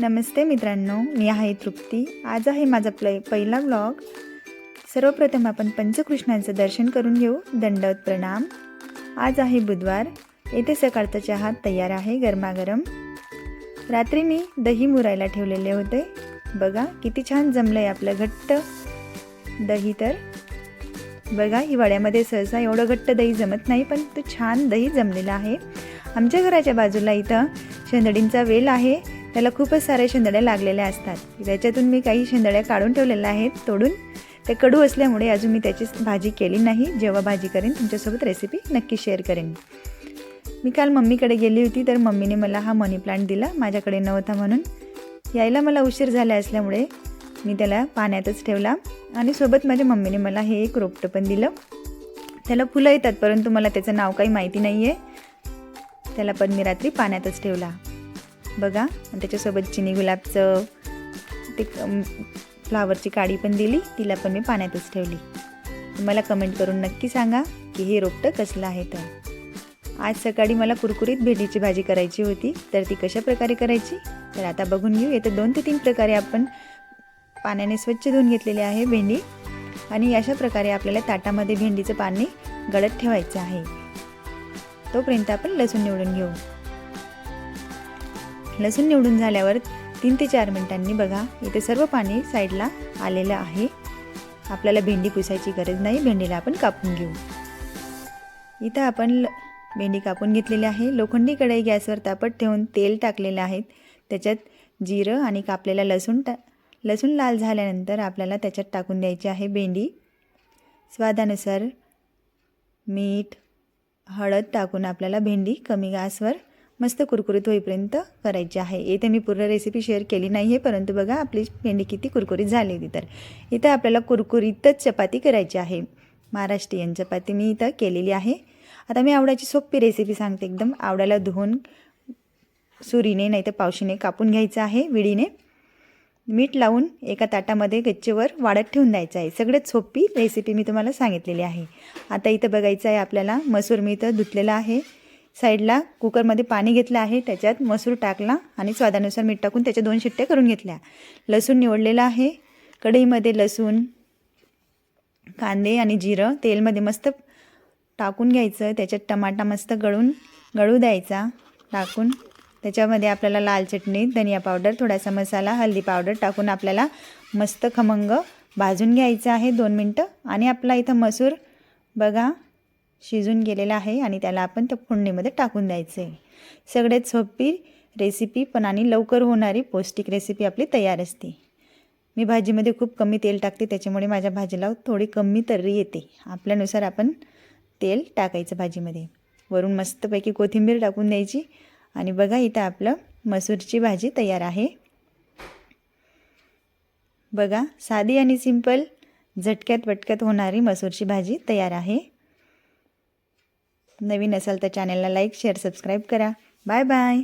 नमस्ते मित्रांनो मी आहे तृप्ती. आज आहे माझा प्ले पहिला ब्लॉग सर्वप्रथम आपण पंचकृष्णांचं दर्शन करून घेऊ. दंडवत प्रणाम. आज आहे बुधवार. येथे सकाळचा चहा तयार आहे गरमागरम. रात्री मी दही मुरायला ठेवलेले होते. बघा किती छान जमलं आहे आपलं घट्ट दही तर. बघा हिवाळ्यामध्ये सहसा एवढं घट्ट दही जमत नाही पण तो छान दही जमलेला आहे. आमच्या घराच्या बाजूला इथं शेंदडींचा वेल आहे. त्याला खूपच साऱ्या शेंदड्या लागलेल्या असतात. त्याच्यातून मी काही शेंदड्या काढून ठेवलेल्या आहेत तोडून. ते कडू असल्यामुळे अजून मी त्याची भाजी केली नाही. जेव्हा भाजी करेन तुमच्यासोबत रेसिपी नक्की शेअर करेन. मी काल मम्मीकडे गेली होती तर मम्मीने मला हा मनी प्लांट दिला. माझ्याकडे नव्हता म्हणून. यायला मला उशीर झाला असल्यामुळे मी त्याला पाण्यातच ठेवला. आणि सोबत माझ्या मम्मीने मला हे एक रोपटं पण दिलं. त्याला फुलं येतात परंतु मला त्याचं नाव काही माहिती नाही आहे त्याला पण मी रात्री पाण्यातच ठेवला. बघा. आणि त्याच्यासोबत चिनी गुलाबचं ते फ्लावरची काडी पण दिली. तिला पण मी पाण्यातच ठेवली. मला कमेंट करून नक्की सांगा की हे रोपटं कसलं आहे तर. आज सकाळी मला कुरकुरीत भेंडीची भाजी करायची होती. तर ती कशा प्रकारे करायची? तर आता बघून घेऊ. येतं दोन ते तीन प्रकारे आपण पाण्याने स्वच्छ धुवून घेतलेली आहे भेंडी. आणि अशा प्रकारे आपल्याला ताटामध्ये भेंडीचं पाणी गळत ठेवायचं आहे. तोपर्यंत आपण लसूण निवडून घेऊ. लसूण निवडून झाल्यावर तीन ते चार मिनिटांनी बघा इथे सर्व पाणी साईडला आलेलं आहे. आपल्याला भेंडी पुसायची गरज नाही भेंडीला आपण कापून घेऊ. इथं आपण ल- भेंडी कापून घेतलेली आहे. लोखंडी कढई गॅसवर तापट ठेवून तेल टाकलेलं आहे. त्याच्यात जिरं आणि कापलेला लसूण टा लसूण लाल झाल्यानंतर आपल्याला त्याच्यात टाकून द्यायची आहे भेंडी. स्वादानुसार मीठ हळद टाकून आपल्याला भेंडी कमी गॅसवर मस्त कुरकुरीत होईपर्यंत करायची आहे. इथे मी पूर्ण रेसिपी शेअर केली नाही आहे परंतु बघा आपली भेंडी किती कुरकुरीत झाली होती तर. इथं आपल्याला कुरकुरीतच चपाती करायची आहे. महाराष्ट्रीयन चपाती मी इथं केलेली आहे. आता मी आवड्याची सोपी रेसिपी सांगते एकदम. आवड्याला धुवून सुरीने नाही तर पावशीने कापून घ्यायचं आहे विडीने. मीठ लावून एका ताटामध्ये गच्चीवर वाढत ठेवून द्यायचं आहे. सगळ्यात सोपी रेसिपी मी तुम्हाला सांगितलेली आहे. आता इथं बघायचं आहे आपल्याला. मसूर मी इथं धुतलेला आहे. साईडला कुकरमध्ये पाणी घेतलं आहे त्याच्यात मसूर टाकला आणि स्वादानुसार मीठ टाकून त्याच्या दोन शिट्ट्या करून घेतल्या. लसूण निवडलेला आहे. कढईमध्ये लसूण कांदे आणि जिरं तेलमध्ये मस्त टाकून घ्यायचं. त्याच्यात टमाटा मस्त गळून गळू द्यायचा टाकून. त्याच्यामध्ये आपल्याला लाल चटणी धनिया पावडर थोडासा मसाला हल्दी पावडर टाकून आपल्याला मस्त खमंग भाजून घ्यायचं आहे दोन मिनटं. आणि आपला इथं मसूर बघा शिजून गेलेला आहे आणि त्याला आपण त्या फोडणीमध्ये टाकून द्यायचं आहे सगळ्यात सोपी रेसिपी पण आणि लवकर होणारी पौष्टिक रेसिपी आपली तयार असते. मी भाजीमध्ये खूप कमी तेल टाकते त्याच्यामुळे माझ्या भाजीला थोडी कमी तर्री येते. आपल्यानुसार आपण तेल टाकायचं भाजीमध्ये. वरून मस्तपैकी कोथिंबीर टाकून द्यायची आणि बघा इथं आपलं मसूरची भाजी तयार आहे. बघा साधी आणि सिंपल झटक्यात वटक्यात होणारी मसूरची भाजी तयार आहे. नवीन असाल तर चॅनलला लाईक शेअर सबस्क्राईब करा. Bye bye